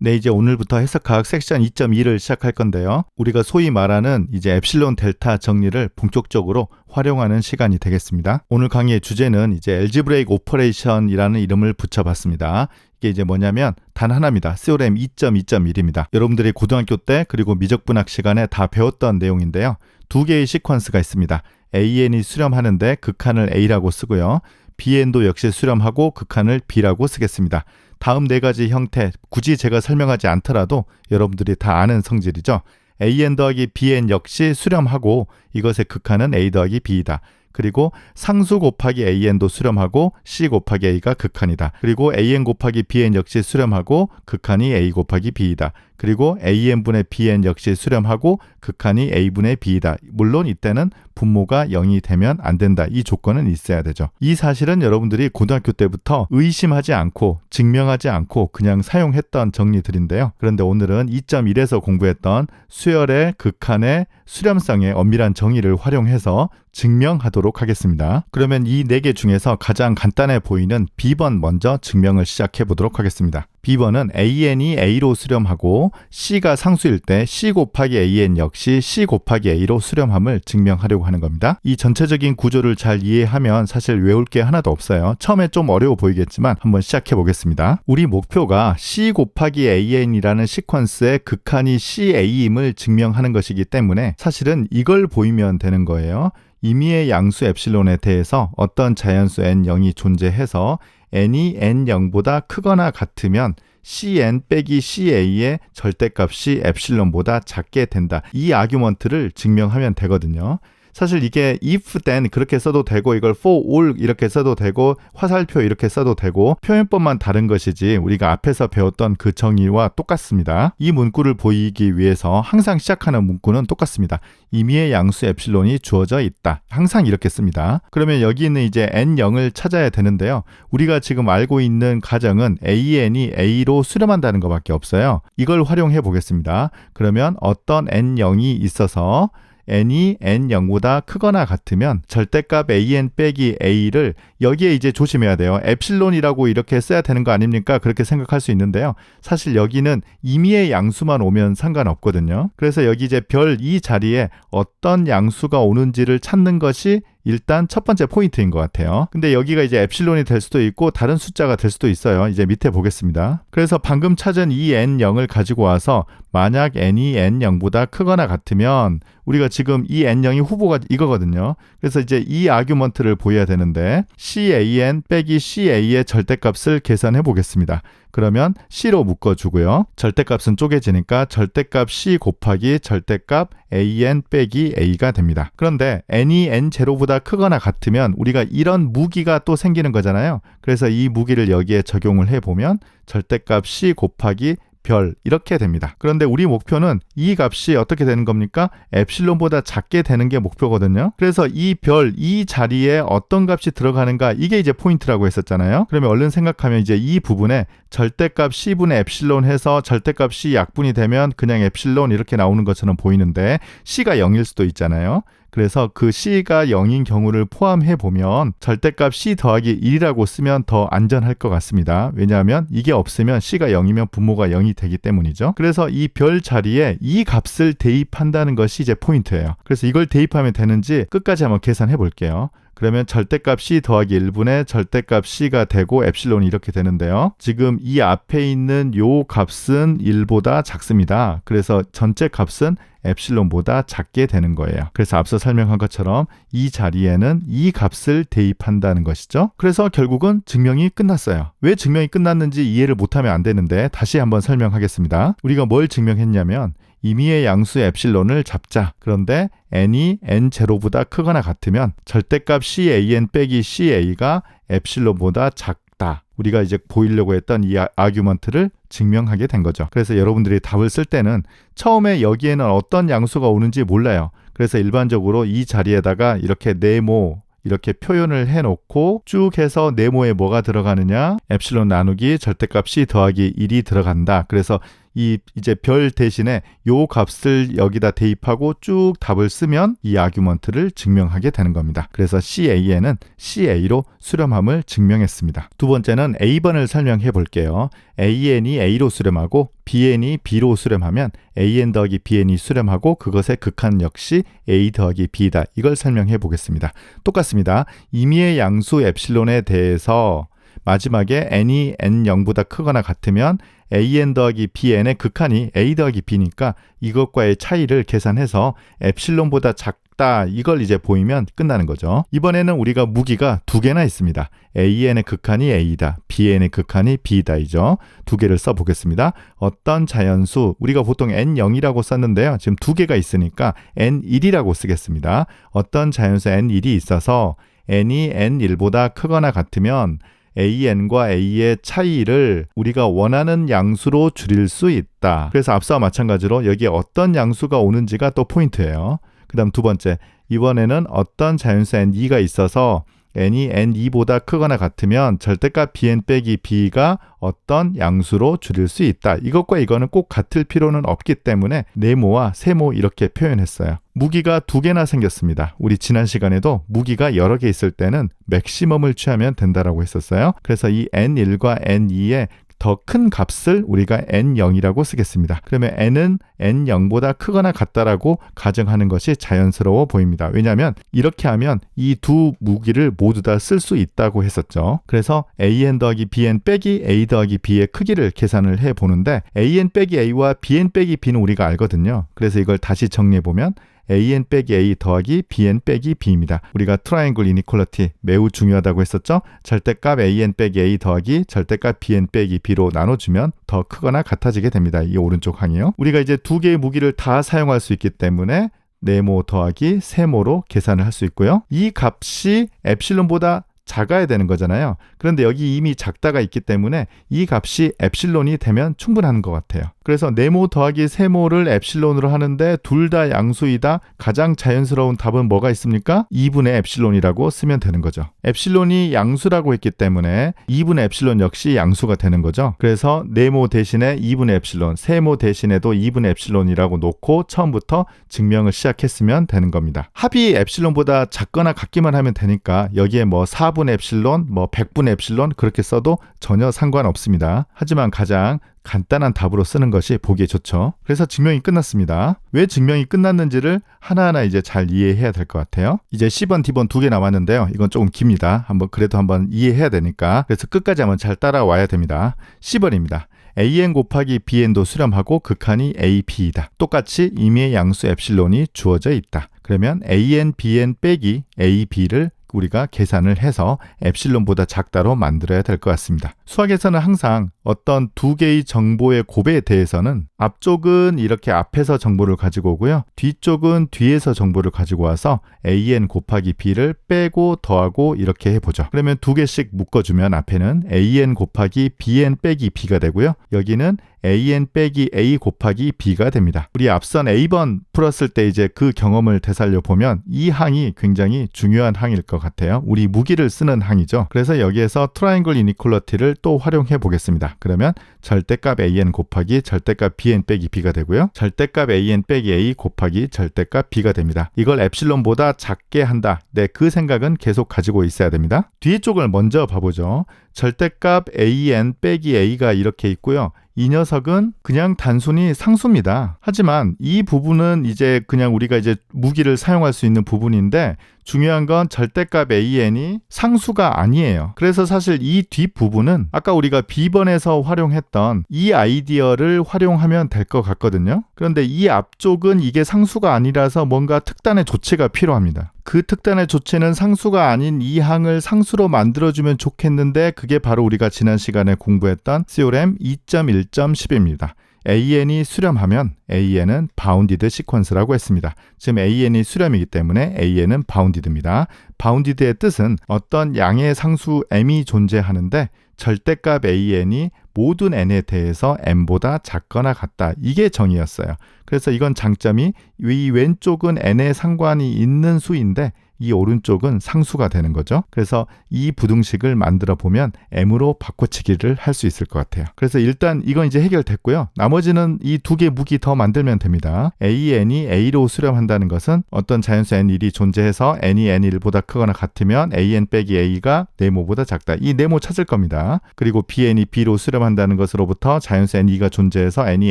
네, 이제 오늘부터 해석학 섹션 2.2를 시작할 건데요. 우리가 소위 말하는 이제 엡실론 델타 정리를 본격적으로 활용하는 시간이 되겠습니다. 오늘 강의의 주제는 이제 엘지브레이크 오퍼레이션이라는 이름을 붙여봤습니다. 이게 이제 뭐냐면 단 하나입니다. CORM 2.2.1입니다. 여러분들이 고등학교 때 그리고 미적분학 시간에 다 배웠던 내용인데요. 두 개의 시퀀스가 있습니다. AN이 수렴하는데 극한을 A라고 쓰고요. BN도 역시 수렴하고 극한을 B라고 쓰겠습니다. 다음 네 가지 형태 굳이 제가 설명하지 않더라도 여러분들이 다 아는 성질이죠. AN 더하기 BN 역시 수렴하고 이것의 극한은 A 더하기 B이다. 그리고 상수 곱하기 AN도 수렴하고 C 곱하기 A가 극한이다. 그리고 AN 곱하기 BN 역시 수렴하고 극한이 A 곱하기 B이다. 그리고 AN분의 BN 역시 수렴하고 극한이 A분의 B이다. 물론 이때는 분모가 0이 되면 안 된다. 이 조건은 있어야 되죠. 이 사실은 여러분들이 고등학교 때부터 의심하지 않고 증명하지 않고 그냥 사용했던 정리들인데요. 그런데 오늘은 2.1에서 공부했던 수열의 극한의 수렴성의 엄밀한 정의를 활용해서 증명하도록 하겠습니다. 그러면 이 네 개 중에서 가장 간단해 보이는 B번 먼저 증명을 시작해 보도록 하겠습니다. B번은 AN이 A로 수렴하고 C가 상수일 때 C 곱하기 AN 역시 C 곱하기 A로 수렴함을 증명하려고 하는 겁니다. 이 전체적인 구조를 잘 이해하면 사실 외울 게 하나도 없어요. 처음에 좀 어려워 보이겠지만 한번 시작해 보겠습니다. 우리 목표가 C 곱하기 AN이라는 시퀀스의 극한이 CA임을 증명하는 것이기 때문에 사실은 이걸 보이면 되는 거예요. 임의의 양수 엡실론에 대해서 어떤 자연수 n0이 존재해서 n이 n0보다 크거나 같으면 cn 빼기 ca의 절대값이 엡실론보다 작게 된다. 이 아규먼트를 증명하면 되거든요. 사실 이게 if then 그렇게 써도 되고 이걸 for all 이렇게 써도 되고 화살표 이렇게 써도 되고 표현법만 다른 것이지 우리가 앞에서 배웠던 그 정의와 똑같습니다. 이 문구를 보이기 위해서 항상 시작하는 문구는 똑같습니다. 임의의 양수 엡실론이 주어져 있다. 항상 이렇게 씁니다. 그러면 여기 있는 이제 n0을 찾아야 되는데요. 우리가 지금 알고 있는 가정은 an이 a로 수렴한다는 것밖에 없어요. 이걸 활용해 보겠습니다. 그러면 어떤 n0이 있어서 n이 n0보다 크거나 같으면 절대값 an 빼기 a를 여기에 이제 조심해야 돼요. 엡실론이라고 이렇게 써야 되는 거 아닙니까? 그렇게 생각할 수 있는데요. 사실 여기는 임의의 양수만 오면 상관없거든요. 그래서 여기 이제 별 이 자리에 어떤 양수가 오는지를 찾는 것이 일단 첫 번째 포인트인 것 같아요. 근데 여기가 이제 엡실론이 될 수도 있고 다른 숫자가 될 수도 있어요. 이제 밑에 보겠습니다. 그래서 방금 찾은 이 n0을 가지고 와서 만약 n이 n0보다 크거나 같으면 우리가 지금 이 n0이 후보가 이거거든요. 그래서 이제 이 아규먼트를 보여야 되는데 can 빼기 ca의 절대값을 계산해 보겠습니다. 그러면 c로 묶어주고요. 절대값은 쪼개지니까 절대값 c 곱하기 절대값 an 빼기 a가 됩니다. 그런데 n이 n0보다 크거나 같으면 우리가 이런 무기가 또 생기는 거잖아요. 그래서 이 무기를 여기에 적용을 해보면 절대값 c 곱하기 별 이렇게 됩니다. 그런데 우리 목표는 이 값이 어떻게 되는 겁니까? 엡실론보다 작게 되는 게 목표거든요. 그래서 이 별, 이 자리에 어떤 값이 들어가는가 이게 이제 포인트라고 했었잖아요. 그러면 얼른 생각하면 이제 이 부분에 절대값 C분의 엡실론 해서 절대값 C 약분이 되면 그냥 엡실론 이렇게 나오는 것처럼 보이는데 C가 0일 수도 있잖아요. 그래서 그 C가 0인 경우를 포함해 보면 절대값 C 더하기 1이라고 쓰면 더 안전할 것 같습니다. 왜냐하면 이게 없으면 C가 0이면 분모가 0이 되기 때문이죠. 그래서 이 별 자리에 이 값을 대입한다는 것이 이제 포인트예요. 그래서 이걸 대입하면 되는지 끝까지 한번 계산해 볼게요. 그러면 절대값 c 더하기 1분의 절대값 c가 되고 엡실론이 이렇게 되는데요. 지금 이 앞에 있는 요 값은 1보다 작습니다. 그래서 전체 값은 엡실론보다 작게 되는 거예요. 그래서 앞서 설명한 것처럼 이 자리에는 이 값을 대입한다는 것이죠. 그래서 결국은 증명이 끝났어요. 왜 증명이 끝났는지 이해를 못하면 안 되는데 다시 한번 설명하겠습니다. 우리가 뭘 증명했냐면 임의의 양수 엡실론을 잡자. 그런데 n이 n0보다 크거나 같으면 절대값 can 빼기 ca가 엡실론보다 작다. 우리가 이제 보이려고 했던 이 아규먼트를 증명하게 된 거죠. 그래서 여러분들이 답을 쓸 때는 처음에 여기에는 어떤 양수가 오는지 몰라요. 그래서 일반적으로 이 자리에다가 이렇게 네모 이렇게 표현을 해놓고 쭉 해서 네모에 뭐가 들어가느냐 엡실론 나누기 절대값 c 더하기 1이 들어간다. 그래서 이 이제 별 대신에 요 값을 여기다 대입하고 쭉 답을 쓰면 이 아규먼트를 증명하게 되는 겁니다. 그래서 CAN은 CA로 수렴함을 증명했습니다. 두 번째는 A번을 설명해 볼게요. AN이 A로 수렴하고 BN이 B로 수렴하면 AN 더하기 BN이 수렴하고 그것의 극한 역시 A 더하기 B다. 이걸 설명해 보겠습니다. 똑같습니다. 임의의 양수 엡실론에 대해서 마지막에 n이 n0보다 크거나 같으면 an 더하기 bn의 극한이 a 더하기 b니까 이것과의 차이를 계산해서 엡실론보다 작다 이걸 이제 보이면 끝나는 거죠. 이번에는 우리가 무기가 두 개나 있습니다. an의 극한이 a다, bn의 극한이 b다이죠. 두 개를 써 보겠습니다. 어떤 자연수 우리가 보통 n0이라고 썼는데요. 지금 두 개가 있으니까 n1이라고 쓰겠습니다. 어떤 자연수 n1이 있어서 n이 n1보다 크거나 같으면 AN과 A의 차이를 우리가 원하는 양수로 줄일 수 있다. 그래서 앞서와 마찬가지로 여기에 어떤 양수가 오는지가 또 포인트예요. 그 다음 두 번째, 이번에는 어떤 자연수 N2가 있어서 n이 n2보다 크거나 같으면 절대값 bn 빼기 b가 어떤 양수로 줄일 수 있다. 이것과 이거는 꼭 같을 필요는 없기 때문에 네모와 세모 이렇게 표현했어요. 무기가 두 개나 생겼습니다. 우리 지난 시간에도 무기가 여러 개 있을 때는 맥시멈을 취하면 된다라고 했었어요. 그래서 이 n1과 n2의 더 큰 값을 우리가 n0이라고 쓰겠습니다. 그러면 n은 n0보다 크거나 같다라고 가정하는 것이 자연스러워 보입니다. 왜냐하면 이렇게 하면 이 두 무기를 모두 다 쓸 수 있다고 했었죠. 그래서 an 더하기 bn 빼기 a 더하기 b의 크기를 계산을 해 보는데 an 빼기 a와 bn 빼기 b는 우리가 알거든요. 그래서 이걸 다시 정리해 보면 an 빼기 a 더하기 bn 빼기 b입니다. 우리가 트라이앵글 이니퀄리티 매우 중요하다고 했었죠. 절대값 an 빼기 a 더하기 절대값 bn 빼기 b로 나눠주면 더 크거나 같아지게 됩니다. 이 오른쪽 항이요. 우리가 이제 두 개의 무기를 다 사용할 수 있기 때문에 네모 더하기 세모로 계산을 할 수 있고요. 이 값이 엡실론보다 작아야 되는 거잖아요. 그런데 여기 이미 작다가 있기 때문에 이 값이 엡실론이 되면 충분한 것 같아요. 그래서 네모 더하기 세모를 엡실론으로 하는데 둘 다 양수이다. 가장 자연스러운 답은 뭐가 있습니까? 2분의 엡실론이라고 쓰면 되는 거죠. 엡실론이 양수라고 했기 때문에 2분의 엡실론 역시 양수가 되는 거죠. 그래서 네모 대신에 2분의 엡실론, 세모 대신에도 2분의 엡실론이라고 놓고 처음부터 증명을 시작했으면 되는 겁니다. 합이 엡실론보다 작거나 같기만 하면 되니까 여기에 뭐 4분의 엡실론, 뭐 100분의 엡실론 그렇게 써도 전혀 상관없습니다. 하지만 가장 간단한 답으로 쓰는 것이 보기에 좋죠. 그래서 증명이 끝났습니다. 왜 증명이 끝났는지를 하나하나 이제 잘 이해해야 될 것 같아요. 이제 C번, D번 두 개 남았는데요. 이건 조금 깁니다. 한번 그래도 한번 이해해야 되니까. 그래서 끝까지 한번 잘 따라와야 됩니다. C번입니다. an 곱하기 bn도 수렴하고 극한이 a, b이다. 똑같이 임의의 양수 엡실론이 주어져 있다. 그러면 an, bn 빼기 a, b를 우리가 계산을 해서 엡실론보다 작다로 만들어야 될 것 같습니다. 수학에서는 항상 어떤 두 개의 정보의 곱에 대해서는 앞쪽은 이렇게 앞에서 정보를 가지고 오고요. 뒤쪽은 뒤에서 정보를 가지고 와서 an 곱하기 b를 빼고 더하고 이렇게 해보죠. 그러면 두 개씩 묶어주면 앞에는 an 곱하기 bn 빼기 b가 되고요. 여기는 an 빼기 a 곱하기 b가 됩니다. 우리 앞선 a번 풀었을 때 이제 그 경험을 되살려 보면 이 항이 굉장히 중요한 항일 것 같아요. 우리 무기를 쓰는 항이죠. 그래서 여기에서 트라이앵글 이니퀄러티를 또 활용해 보겠습니다. 그러면 절대값 an 곱하기 절대값 bn 빼기 b가 되고요. 절대값 an 빼기 a 곱하기 절대값 b가 됩니다. 이걸 엡실론보다 작게 한다. 네, 그 생각은 계속 가지고 있어야 됩니다. 뒤 쪽을 먼저 봐보죠. 절대값 an 빼기 a가 이렇게 있고요. 이 녀석은 그냥 단순히 상수입니다. 하지만 이 부분은 이제 그냥 우리가 이제 무기를 사용할 수 있는 부분인데 중요한 건 절대값 an이 상수가 아니에요. 그래서 사실 이 뒷부분은 아까 우리가 B번에서 활용했던 이 아이디어를 활용하면 될 것 같거든요. 그런데 이 앞쪽은 이게 상수가 아니라서 뭔가 특단의 조치가 필요합니다. 그 특단의 조치는 상수가 아닌 이 항을 상수로 만들어주면 좋겠는데 그게 바로 우리가 지난 시간에 공부했던 CORM 2.1.10입니다. AN이 수렴하면 AN은 바운디드 시퀀스라고 했습니다. 지금 AN이 수렴이기 때문에 AN은 바운디드입니다. 바운디드의 뜻은 어떤 양의 상수 m이 존재하는데 절대값 AN이 모든 n에 대해서 m보다 작거나 같다. 이게 정의였어요. 그래서 이건 장점이 이 왼쪽은 n에 상관이 있는 수인데 이 오른쪽은 상수가 되는 거죠. 그래서 이 부등식을 만들어 보면 m으로 바꿔치기를 할 수 있을 것 같아요. 그래서 일단 이건 이제 해결됐고요. 나머지는 이 두 개 무기 더 만들면 됩니다. a n이 a로 수렴한다는 것은 어떤 자연수 n1이 존재해서 n이 n1보다 크거나 같으면 an 빼기 a가 네모보다 작다. 이 네모 찾을 겁니다. 그리고 bn이 b로 수렴한다는 것으로부터 자연수 n2가 존재해서 n이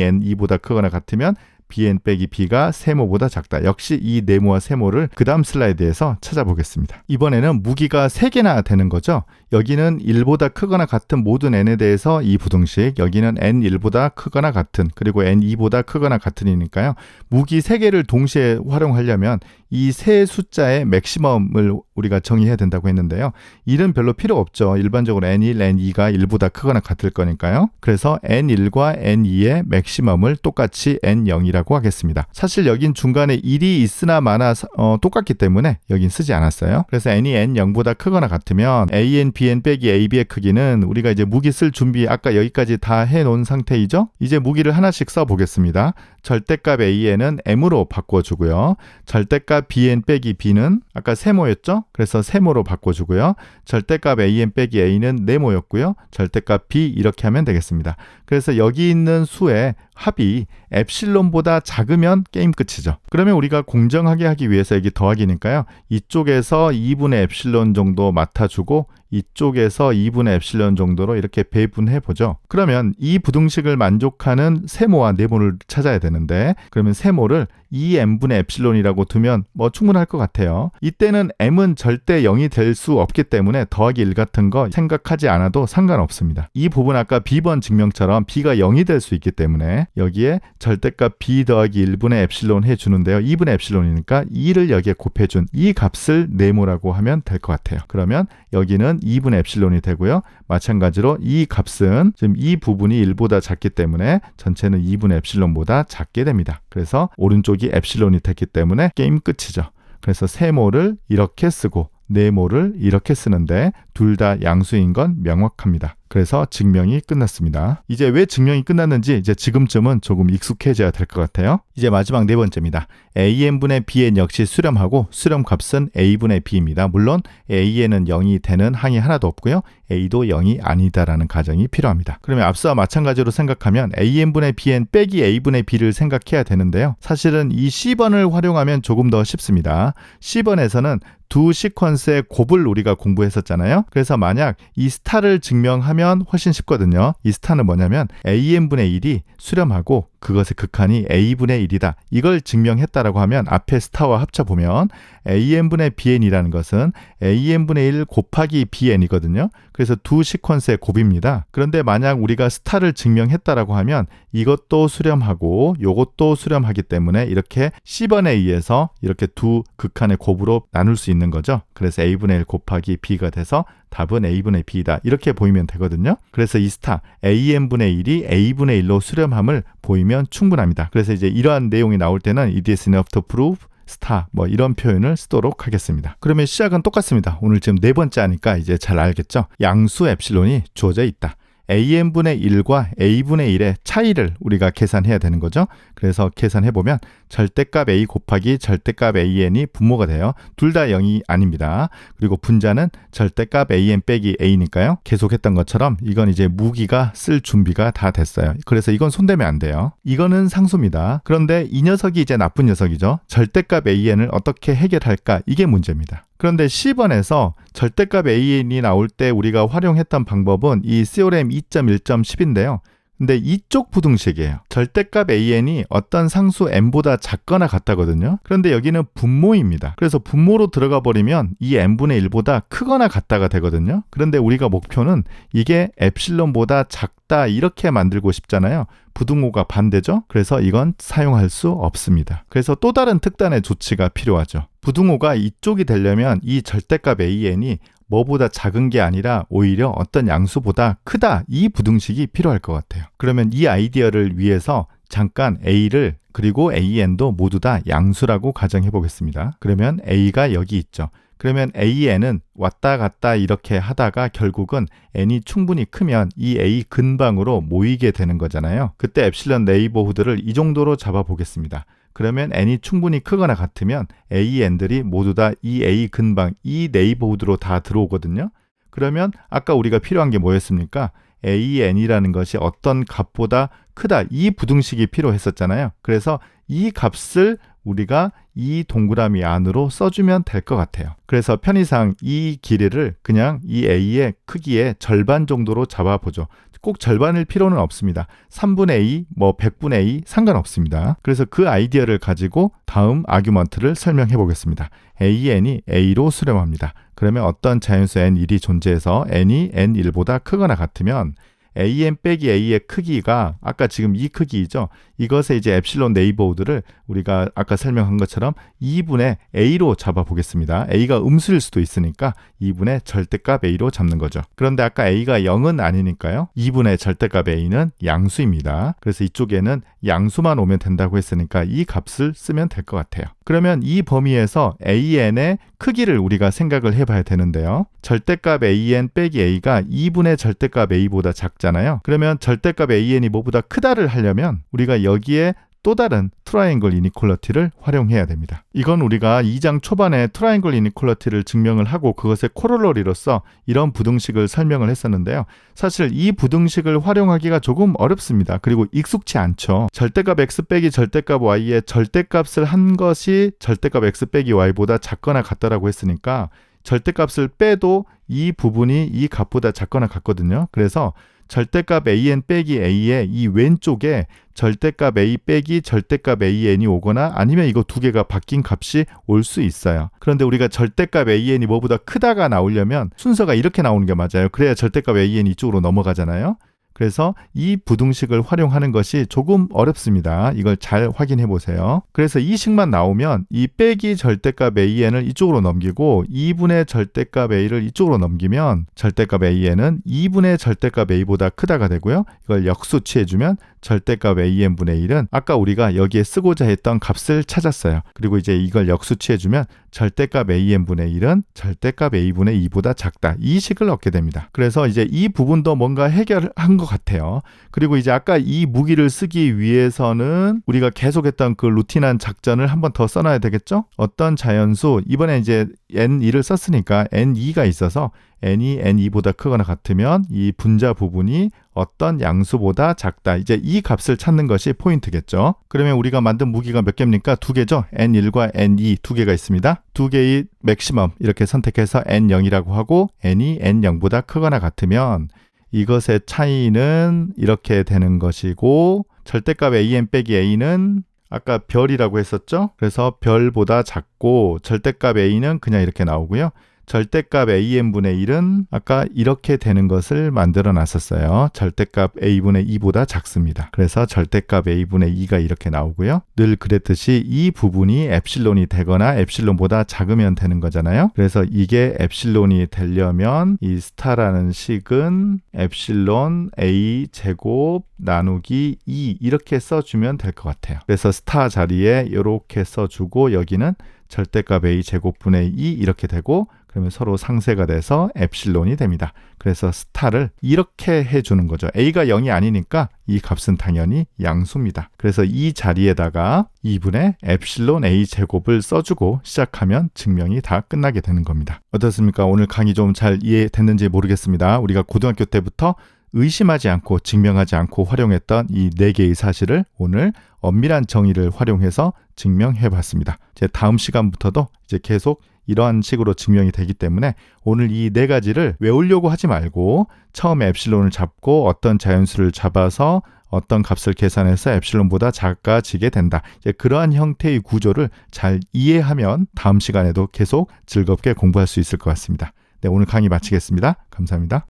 n2보다 크거나 같으면 bn 빼기 b가 세모보다 작다. 역시 이 네모와 세모를 그 다음 슬라이드에서 찾아보겠습니다. 이번에는 무기가 3개나 되는 거죠. 여기는 1보다 크거나 같은 모든 n에 대해서 이 부등식, 여기는 n1보다 크거나 같은, 그리고 n2보다 크거나 같은이니까요. 무기 3개를 동시에 활용하려면 이 세 숫자의 맥시멈을 우리가 정의해야 된다고 했는데요. 1은 별로 필요 없죠. 일반적으로 n1, n2가 1보다 크거나 같을 거니까요. 그래서 n1과 n2의 맥시멈을 똑같이 n0이라고 하겠습니다. 사실 여긴 중간에 1이 있으나 마나 어, 똑같기 때문에 여긴 쓰지 않았어요. 그래서 n이 n0보다 크거나 같으면 an, bn 빼기 ab의 크기는 우리가 이제 무기 쓸 준비 아까 여기까지 다 해놓은 상태이죠. 이제 무기를 하나씩 써보겠습니다. 절대값 an은 m으로 바꿔주고요. 절대값 bn 빼기 b는 아까 세모였죠? 그래서 세모로 바꿔주고요. 절대값 an 빼기 a는 네모였고요. 절대값 b 이렇게 하면 되겠습니다. 그래서 여기 있는 수의 합이 엡실론보다 작으면 게임 끝이죠. 그러면 우리가 공정하게 하기 위해서 여기 더하기니까요. 이쪽에서 2분의 엡실론 정도 맡아주고 이쪽에서 2분의 엡실론 정도로 이렇게 배분해 보죠. 그러면 이 부등식을 만족하는 세모와 네모를 찾아야 되는데 그러면 세모를 2m분의 엡실론이라고 두면 뭐 충분할 것 같아요. 이때는 m은 절대 0이 될 수 없기 때문에 더하기 1 같은 거 생각하지 않아도 상관없습니다. 이 부분 아까 b번 증명처럼 b가 0이 될 수 있기 때문에 여기에 절대값 b 더하기 1분의 엡실론 해주는데요. 2분의 엡실론이니까 2를 여기에 곱해준 이 값을 네모라고 하면 될 것 같아요. 그러면 여기는 2분의 엡실론이 되고요. 마찬가지로 이 값은 지금 이 부분이 1보다 작기 때문에 전체는 2분의 엡실론보다 작게 됩니다. 그래서 오른쪽이 엡실론이 됐기 때문에 게임 끝이죠. 그래서 세모를 이렇게 쓰고 네모를 이렇게 쓰는데 둘 다 양수인 건 명확합니다. 그래서 증명이 끝났습니다. 이제 왜 증명이 끝났는지 이제 지금쯤은 조금 익숙해져야 될 것 같아요. 이제 마지막 네 번째입니다. an분의 bn 역시 수렴하고 수렴 값은 a분의 b입니다. 물론 an은 0이 되는 항이 하나도 없고요. a도 0이 아니다라는 가정이 필요합니다. 그러면 앞서와 마찬가지로 생각하면 an분의 bn 빼기 a분의 b를 생각해야 되는데요. 사실은 이 c번을 활용하면 조금 더 쉽습니다. c번에서는 두 시퀀스의 곱을 우리가 공부했었잖아요. 그래서 만약 이 스타를 증명하면 훨씬 쉽거든요. 이 스타는 뭐냐면 an분의 1이 수렴하고 그것의 극한이 a분의 1이다. 이걸 증명했다라고 하면 앞에 스타와 합쳐보면 an분의 bn이라는 것은 an분의 1 곱하기 bn이거든요. 그래서 두 시퀀스의 곱입니다. 그런데 만약 우리가 스타를 증명했다라고 하면 이것도 수렴하고 이것도 수렴하기 때문에 이렇게 c번에 의해서 이렇게 두 극한의 곱으로 나눌 수 있는 거죠. 그래서 a분의 1 곱하기 b가 돼서 답은 a분의 b다. 이렇게 보이면 되거든요. 그래서 이 스타 an분의 1이 a분의 1로 수렴함을 보이면 충분합니다. 그래서 이제 이러한 내용이 나올 때는 it is enough to prove 스타 뭐 이런 표현을 쓰도록 하겠습니다. 그러면 시작은 똑같습니다. 오늘 지금 네 번째 하니까 이제 잘 알겠죠? 양수 엡실론이 주어져 있다. An분의 1과 a분의 1의 차이를 우리가 계산해야 되는 거죠. 그래서 계산해 보면 절대값 a 곱하기 절대값 an이 분모가 돼요. 둘 다 0이 아닙니다. 그리고 분자는 절대값 an 빼기 a니까요. 계속했던 것처럼 이건 이제 무기가 쓸 준비가 다 됐어요. 그래서 이건 손대면 안 돼요. 이거는 상수입니다. 그런데 이 녀석이 이제 나쁜 녀석이죠. 절대값 an을 어떻게 해결할까? 이게 문제입니다. 그런데 10번에서 절대값 an이 나올 때 우리가 활용했던 방법은 이 theorem 2.1.10인데요. 근데 이쪽 부등식이에요. 절대값 an이 어떤 상수 n보다 작거나 같다거든요. 그런데 여기는 분모입니다. 그래서 분모로 들어가 버리면 이 n분의 1보다 크거나 같다가 되거든요. 그런데 우리가 목표는 이게 엡실론보다 작다 이렇게 만들고 싶잖아요. 부등호가 반대죠. 그래서 이건 사용할 수 없습니다. 그래서 또 다른 특단의 조치가 필요하죠. 부등호가 이쪽이 되려면 이 절대값 an이 뭐보다 작은 게 아니라 오히려 어떤 양수보다 크다 이 부등식이 필요할 것 같아요. 그러면 이 아이디어를 위해서 잠깐 a를 그리고 an도 모두 다 양수라고 가정해 보겠습니다. 그러면 a가 여기 있죠. 그러면 an은 왔다 갔다 이렇게 하다가 결국은 n이 충분히 크면 이 a 근방으로 모이게 되는 거잖아요. 그때 엡실론 네이버후드를 이 정도로 잡아 보겠습니다. 그러면 n이 충분히 크거나 같으면 a n들이 모두 다 이 a 근방, 이 네이버후드로 다 들어오거든요. 그러면 아까 우리가 필요한 게 뭐였습니까? a n이라는 것이 어떤 값보다 크다. 이 부등식이 필요했었잖아요. 그래서 이 값을 우리가 이 동그라미 안으로 써주면 될 것 같아요. 그래서 편의상 이 길이를 그냥 이 a의 크기의 절반 정도로 잡아보죠. 꼭 절반일 필요는 없습니다. 3분의 2, 뭐 100분의 2 상관없습니다. 그래서 그 아이디어를 가지고 다음 아규먼트를 설명해 보겠습니다. an이 a로 수렴합니다. 그러면 어떤 자연수 n1이 존재해서 n이 n1보다 크거나 같으면 an 빼기 a의 크기가 아까 지금 이 크기이죠. 이것의 이제 엡실론 네이버우드를 우리가 아까 설명한 것처럼 2분의 a로 잡아 보겠습니다. a가 음수일 수도 있으니까 2분의 절대값 a로 잡는 거죠. 그런데 아까 a가 0은 아니니까요. 2분의 절대값 a는 양수입니다. 그래서 이쪽에는 양수만 오면 된다고 했으니까 이 값을 쓰면 될 것 같아요. 그러면 이 범위에서 an의 크기를 우리가 생각을 해봐야 되는데요. 절대값 an 빼기 a가 2분의 절대값 a보다 작잖아요. 그러면 절대값 an이 뭐보다 크다를 하려면 우리가 여기에 또 다른 트라이앵글 이니퀄러티를 활용해야 됩니다. 이건 우리가 2장 초반에 트라이앵글 이니퀄러티를 증명을 하고 그것의 코롤러리로서 이런 부등식을 설명을 했었는데요. 사실 이 부등식을 활용하기가 조금 어렵습니다. 그리고 익숙치 않죠. 절대값 x 빼기 절대값 y의 절대값을 한 것이 절대값 x 빼기 y보다 작거나 같다라고 했으니까 절대값을 빼도 이 부분이 이 값보다 작거나 같거든요. 그래서 절대값 an 빼기 a의 이 왼쪽에 절대값 a 빼기 절대값 an이 오거나 아니면 이거 두 개가 바뀐 값이 올 수 있어요. 그런데 우리가 절대값 an이 뭐보다 크다가 나오려면 순서가 이렇게 나오는 게 맞아요. 그래야 절대값 an이 이쪽으로 넘어가잖아요. 그래서 이 부등식을 활용하는 것이 조금 어렵습니다. 이걸 잘 확인해 보세요. 그래서 이 식만 나오면 이 빼기 절대값 an을 이쪽으로 넘기고 2분의 절대값 a를 이쪽으로 넘기면 절대값 an은 2분의 절대값 a보다 크다가 되고요. 이걸 역수치해 주면 절대값 an분의 1은 아까 우리가 여기에 쓰고자 했던 값을 찾았어요. 그리고 이제 이걸 역수치해 주면 절대값 an분의 1은 절대값 a분의 2보다 작다. 이 식을 얻게 됩니다. 그래서 이제 이 부분도 뭔가 해결한 것 같아요. 그리고 이제 아까 이 무기를 쓰기 위해서는 우리가 계속했던 그 루틴한 작전을 한 번 더 써놔야 되겠죠? 어떤 자연수 이번에 이제 n2를 썼으니까 n2가 있어서 n이 n2보다 크거나 같으면 이 분자 부분이 어떤 양수보다 작다. 이제 이 값을 찾는 것이 포인트겠죠. 그러면 우리가 만든 무기가 몇 개입니까? 두 개죠. n1과 n2 두 개가 있습니다. 두 개의 맥시멈 이렇게 선택해서 n0이라고 하고 n이 n0보다 크거나 같으면 이것의 차이는 이렇게 되는 것이고 절대값 an 빼기 a는 아까 별이라고 했었죠? 그래서 별보다 작고 절대값 a는 그냥 이렇게 나오고요. 절대값 an분의 1은 아까 이렇게 되는 것을 만들어 놨었어요. 절대값 a분의 2보다 작습니다. 그래서 절대값 a분의 2가 이렇게 나오고요. 늘 그랬듯이 이 부분이 엡실론이 되거나 엡실론보다 작으면 되는 거잖아요. 그래서 이게 엡실론이 되려면 이 스타라는 식은 엡실론 a 제곱 나누기 2 이렇게 써주면 될 것 같아요. 그래서 스타 자리에 이렇게 써주고 여기는 절대값 a 제곱분의 2 이렇게 되고 그러면 서로 상쇄가 돼서 엡실론이 됩니다. 그래서 스타를 이렇게 해주는 거죠. a가 0이 아니니까 이 값은 당연히 양수입니다. 그래서 이 자리에다가 2분의 엡실론 a 제곱을 써주고 시작하면 증명이 다 끝나게 되는 겁니다. 어떻습니까? 오늘 강의 좀 잘 이해됐는지 모르겠습니다. 우리가 고등학교 때부터 의심하지 않고 증명하지 않고 활용했던 이 네 개의 사실을 오늘 엄밀한 정의를 활용해서 증명해 봤습니다. 제 다음 시간부터도 이제 계속 이러한 식으로 증명이 되기 때문에 오늘 이 네 가지를 외우려고 하지 말고 처음에 엡실론을 잡고 어떤 자연수를 잡아서 어떤 값을 계산해서 엡실론보다 작아지게 된다. 그러한 형태의 구조를 잘 이해하면 다음 시간에도 계속 즐겁게 공부할 수 있을 것 같습니다. 네, 오늘 강의 마치겠습니다. 감사합니다.